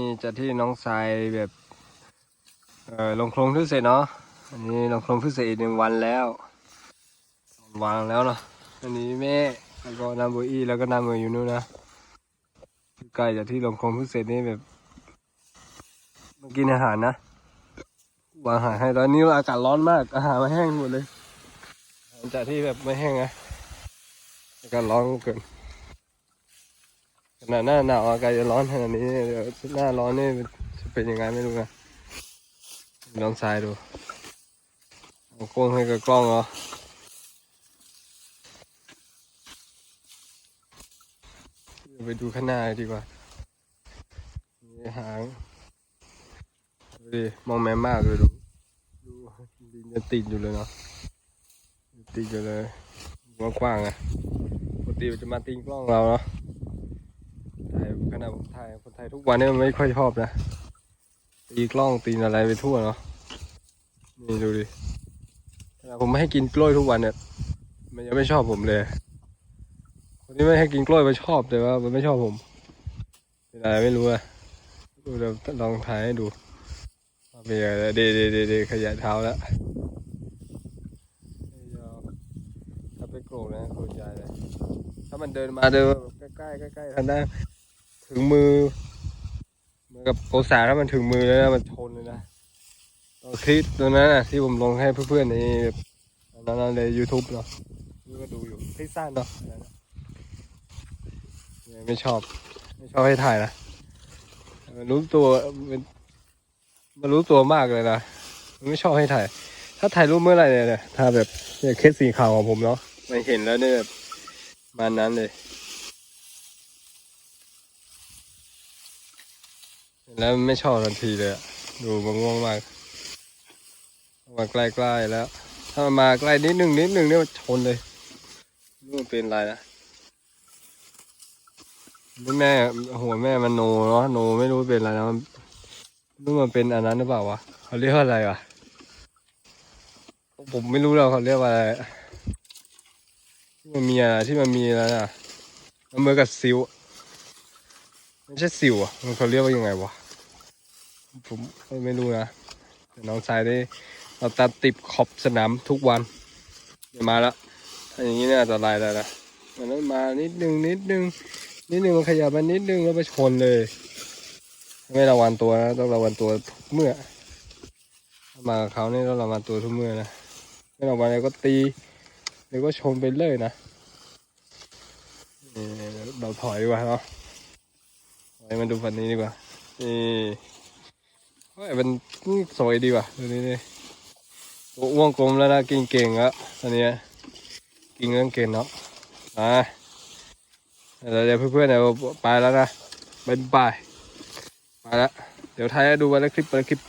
นี่จะที่น้องทรายแบบเออลงโครงทุกเสร็จเนาะอันนี้ลงโครงทุกเสร็จอีกหนึ่งวันแล้ววางแล้วเนาะอันนี้แม่แล้วก็นาโบอี้แล้วก็นาเมออยู่นู่นนะใกล้จากที่ลงโครงทุกเสร็จนี่แบบมากินอาหารนะวางอาหารให้ตอนนี้อากาศร้อนมากอาหารมาแห้งหมดเลยหลังจากที่แบบไม่แห้งนะอากาศร้อนเกิน ขนาดหน้าหนาวอากาศจะร้อนขนาดนี้เดี๋ยวหน้าร้อนนี่จะเป็นยังไงไม่รู้นะลองทรายดูเอากล้องให้กับกล้องเหรอเดี๋ยวไปดูข้างหน้าดีกว่านี่หางดูดิมองแม่มากเลยดูดูดินจะติดอยู่เลยเนาะติดอยู่เลยกว้างๆอะปกติจะมาติงกล้องเราเนาะ ถ่ายขณะผมถ่ายคนถ่ายทุกวันเนี่ยมันไม่ค่อยชอบนะ ตีกล้องตีอะไรไปทั่วเนาะ นี่ดูดิขณะผมไม่ให้กินกล้วยทุกวันเนี่ย มันยังไม่ชอบผมเลย คนที่ไม่ให้กินกล้วยมันชอบแต่ว่า มันไม่ชอบผมเป็นอะไรไม่รู้อะดูเดี๋ยวลองถ่ายให้ดูเบียร์เดเดเดเดขยะเท้าแล้วถ้าไปโกรธนะโกรธใจเลย ถ้ามันเดินมาเดินแบบใกล้ๆใกล้ๆทันได้ ถึงมือเหมือนกับโกสาถ้ามันถึงมือแล้วนะมันชนเลยนะตอนคลิปตัวนั้นน่ะที่ผมลงให้เพื่อนๆในอันนั้นในยูทูบเนาะนี่ก็ดูอยู่คลิปสั้นเนาะไม่ชอบ ไม่ชอบให้ถ่ายนะรู้ตัวเป็นมันรู้ตัวมากเลยนะมันไม่ชอบให้ถ่าย ถ้าถ่ายรูปเมื่อไหร่เนี่ยถ้าแบบเนี่ยเคสสีขาวของผมเนาะไม่เห็นแล้วเนี่ยแบบมานั้นเลย เห็น แล้วไม่ชอบทันทีเลยดูมันง่วงมากมาใกล้ๆแล้ว ถ้ามันมาใกล้นิดหนึ่งนิดหนึ่งเนี่ยชนเลยนี่มันเป็นอะไรนะนี่แม่หัวแม่มันโนเนาะโนไม่รู้เป็นอะไรนะมันนี่มันเป็นอันนั้นหรือเปล่าวะเขาเรียกว่าอะไรวะผมไม่รู้แล้วเขาเรียกว่าอะไรที่มันมีอะไรที่มันมีอะไรน่ะมันเหมือนกับซิวไม่ใช่ซิวอะมันเขาเรียกว่ายังไงวะ ผมไม่รู้นะแต่น้องชายได้เราตัดติดขอบสนามทุกวันเดี๋ยวมาแล้วถ้าอย่างนี้เนี่ยอันตรายแล้วนะมันต้องมานิดนึงนิดนึงนิดนึงมันขยับมานิดนึงแล้วไปชนเลย ไม่ระวังตัวนะต้องระวังตัวทุกเมื่อมากับเขาเนี่ยต้องระวังตัวทุกเมื่อนะไม่ระวังอะไรก็ตีหรือก็ชนไปเลยนะเราถอยดีกว่าเนาะถอยมาดูฝั่งนี้ดีกว่านี่ ฮ้ยมันสวยดีว่ะดูนี่นี่ตัวอ้วงกลมแล้วนะกินเก่งแล้วตอนนี้กินเรื่องเก่งเนาะอะเดี๋ยวเพื่อนๆเดี๋ยวไปแล้วนะบายบายไปแล้วเดี๋ยวท้ายดูวันละคลิปวันละคลิป